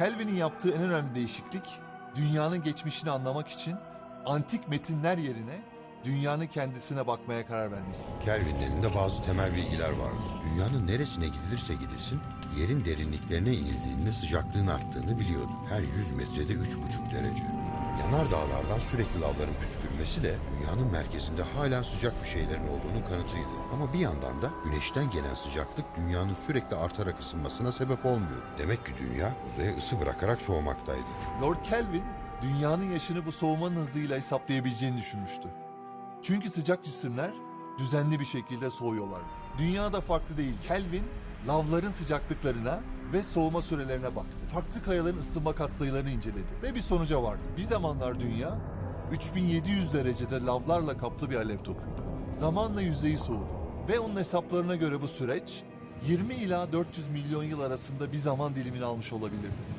Kelvin'in yaptığı en önemli değişiklik, dünyanın geçmişini anlamak için antik metinler yerine dünyanın kendisine bakmaya karar vermesi. Kelvin'in elinde bazı temel bilgiler vardı. Dünyanın neresine gidilirse gidilsin, yerin derinliklerine inildiğinde sıcaklığın arttığını biliyordu. Her 100 metrede 3,5 derece. Yanar dağlardan sürekli lavların püskürmesi de dünyanın merkezinde hala sıcak bir şeylerin olduğunu kanıtıydı. Ama bir yandan da güneşten gelen sıcaklık dünyanın sürekli artarak ısınmasına sebep olmuyor. Demek ki dünya uzaya ısı bırakarak soğumaktaydı. Lord Kelvin, dünyanın yaşını bu soğumanın hızıyla hesaplayabileceğini düşünmüştü. Çünkü sıcak cisimler düzenli bir şekilde soğuyorlardı. Dünya da farklı değil. Kelvin, lavların sıcaklıklarına ve soğuma sürelerine baktı. Farklı kayaların ısınma katsayılarını inceledi ve bir sonuca vardı. Bir zamanlar dünya 3700 derecede lavlarla kaplı bir alev topuydu. Zamanla yüzeyi soğudu ve onun hesaplarına göre bu süreç 20 ila 400 milyon yıl arasında bir zaman dilimini almış olabilirdi.